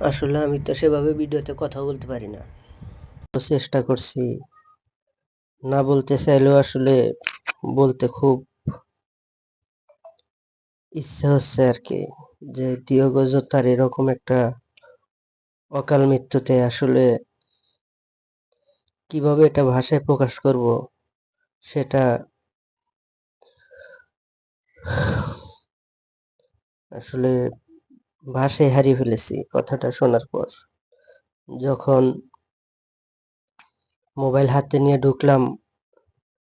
আসলে আমি তো সেভাবে ভিডিওতে কথা বলতে পারি না। চেষ্টা করছি। না বলতে চাইলেও আসলে বলতে খুব ইচ্ছে হচ্ছে আর কি যে দিয়োগো জোতার এরকম একটা অকাল মৃত্যুতে আসলে কীভাবে এটা ভাষায় প্রকাশ করব সেটা আসলে ভাষায় হারিয়ে ফেলেছি কথাটা শোনার পর। যখন মোবাইল হাতে নিয়ে ঢুকলাম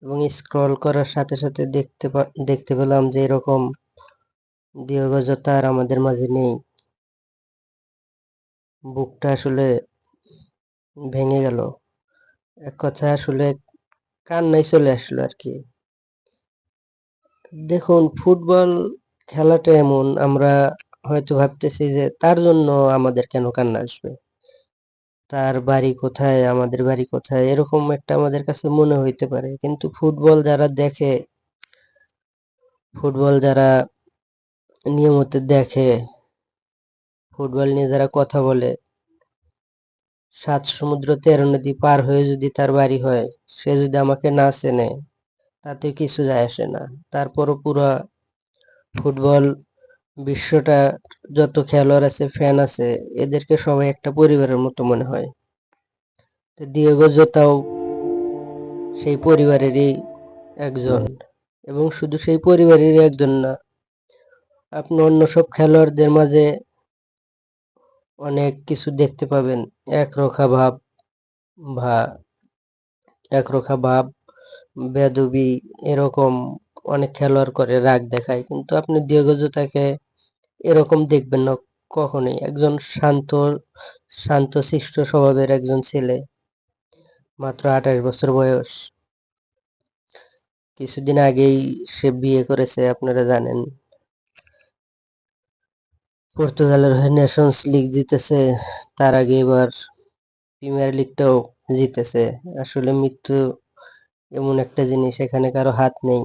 এবং স্ক্রল করার সাথে সাথে দেখতে দেখতে পেলাম যে এরকম দিয়োগো জোতা আর আমাদের মাঝে নেই। বুকটা আসলে ভেঙে গেল। এক কথায় আসলে কান্নাই চলে আসলো আর কি। দেখুন, ফুটবল খেলাটা এমন, আমরা হয়তো ভাবতেছি যে তার জন্য আমাদের কেন কান্না আসবে? তার বাড়ি কোথায়? আমাদের বাড়ি কোথায়? এরকম একটা আমাদের কাছে মনে হইতে পারে। কিন্তু ফুটবল যারা দেখে, ফুটবল যারা নিয়মিত দেখে, ফুটবল নিয়ে যারা কথা বলে, সাত সমুদ্র তেরো নদী পার হয়ে যদি তার বাড়ি হয়, সে যদি আমাকে না চেনে, তাতে কিছু যায় আসে না। তারপরও পুরা ফুটবল বিশ্বটা যত খেলোয়াড় আছে ফ্যান আছে, এদেরকে সবাই একটা পরিবারের মতো মনে হয়। তো দিয়েগো জোতাও সেই পরিবারেরই একজন এবং শুধু সেই পরিবারেরই একজন না, আপনি অন্য সব খেলোয়াড়দের মাঝে অনেক কিছু দেখতে পাবেন। একরোখা ভাব বা একরোখা ভাব, বেদবি এরকম অনেক খেলোয়াড় করে রাগ দেখায়। কিন্তু আপনি দিয়েগো জোতাকে এরকম দেখবেন না কখনোই। একজন শান্ত শান্ত শিষ্ট স্বভাবের একজন ছেলে, মাত্র আঠাশ বছর বয়স। কিছুদিন আগেই সে বিয়ে করেছে, আপনারা জানেন। পর্তুগালের হয়ে নেশনস লিগ জিতেছে, তার আগে এবার প্রিমিয়ার লিগটাও জিতেছে। আসলে মৃত্যু এমন একটা জিনিস, এখানে কারও হাত নেই।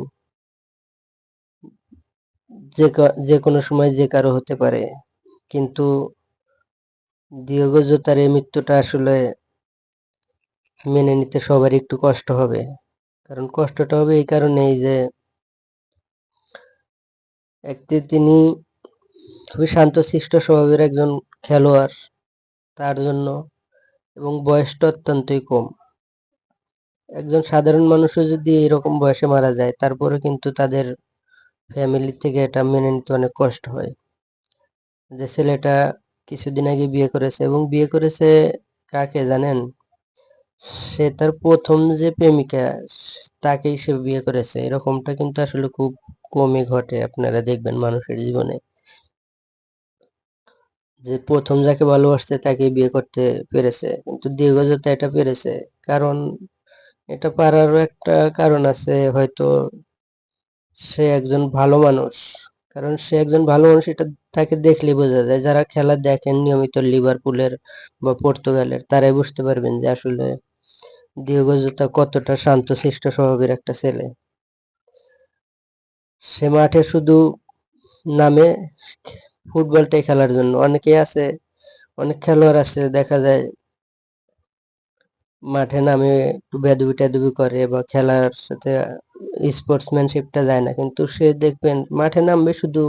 যে কোনো সময় যে কারও হতে পারে। কিন্তু দিয়েগো এই মৃত্যুটা আসলে মেনে নিতে সবারই একটু কষ্ট হবে। কারণ কষ্টটা হবে এই কারণেই যে একটি তিনি খুবই শান্তশিষ্ট স্বভাবের একজন খেলোয়াড় তার জন্য এবং বয়সটা অত্যন্তই কম। একজন সাধারণ মানুষও যদি এরকম বয়সে মারা যায় তারপরে কিন্তু তাদের ফ্যামিলি থেকে এটা মেনে নিতে অনেক কষ্ট হয়। যে ছেলেটা কিছুদিন আগে বিয়ে করেছে এবং বিয়ে করেছে কাকে জানেন? সে তার প্রথম যে প্রেমিকা, তাকেই সে বিয়ে করেছে। এরকমটা কিন্তু আসলে খুব কমই ঘটে আপনারা দেখবেন মানুষের জীবনে। যে প্রথম যাকে ভালোবাসছে তাকে বিয়ে করতে পেরেছে, কিন্তু দীর্ঘজতা এটা পেরেছে। কারণ এটা পারারও একটা কারণ আছে, হয়তো সে একজন ভালো মানুষ। কারণ সে একজন ভালো মানুষ, এটা তাকে দেখলে বোঝা যায়। যারা খেলা দেখেন নিয়মিত লিভারপুলের বা পর্তুগালের, তারাই বুঝতে পারবেন যে আসলে দিয়েগো জোতা কতটা শান্তশিষ্ট স্বভাবের একটা ছেলে। সে মাঠে শুধু নামে ফুটবলটাই খেলার জন্য। অনেকেই আছে, অনেক খেলোয়াড় আছে, দেখা যায় মাঠে নামে একটু বেদবি টেদবি করে বা খেলার সাথে স্পোর্টসম্যানশিপটা যায় না। কিন্তু সে দেখবেন মাঠে নামবে শুধু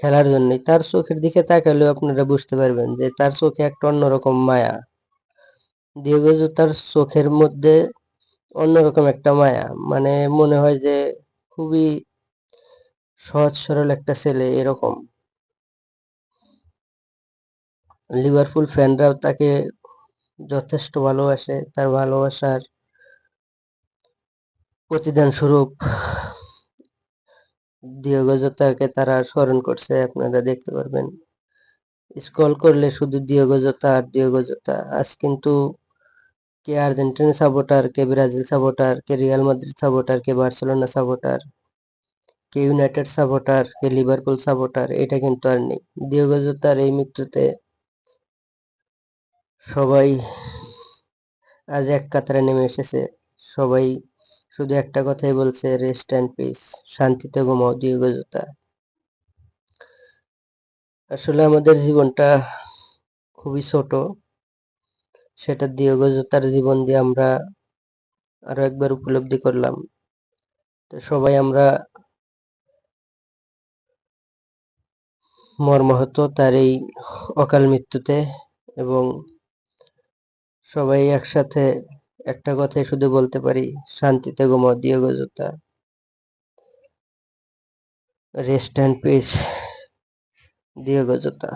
খেলার জন্যই। তার চোখের দিকে তাকালেও আপনারা বুঝতে পারবেন যে তার চোখে একটা অন্যরকম মায়া। দিয়েগো তার চোখের মধ্যে অন্যরকম একটা মায়া। মানে মনে হয় যে খুবই সহজ সরল একটা ছেলে এরকম। লিভারপুল ফ্যানরাও তাকে যথেষ্ট ভালোবাসে, তার ভালোবাসার প্রতিদান স্বরূপ দিয়েগো জোতাকে তারা স্মরণ করছে, আপনারা দেখতে পারবেন। স্কল করলে শুধু দিয়েগো জোতা আর দিয়েগো জোতা আজ কিন্তু কে আর্জেন্টিনা সাপোর্টার কে ব্রাজিল সাপোর্টার কে রিয়াল মাদ্রিদ সাপোর্টার কে বার্সেলোনা সাপোর্টার কে ইউনাইটেড সাপোর্টার কে লিভারপুল সাপোর্টার এটা কিন্তু আর নেই। দিয়েগো জোতার এই মৃত্যুতে সবাই আজ এক কাতারে নেমে এসেছে। সবাই শুধু একটা কথাই বলছে রেস্ট অ্যান্ড পিস শান্তিতে ঘুমাও দিয়েগো জোতা। আসলে আমাদের জীবনটা খুবই ছোট। সেটা দিয়োগো জোতার জীবন দিয়ে আমরা আরও একবার উপলব্ধি করলাম। তো সবাই আমরা মর্মাহত তার এই অকাল মৃত্যুতে এবং সবাই একসাথে একটা কথাই শুধু বলতে পারি, শান্তিতে ঘুমাও দিয়ে গজতা রেস্ট অ্যান্ড পিস দিয়ে জোতা।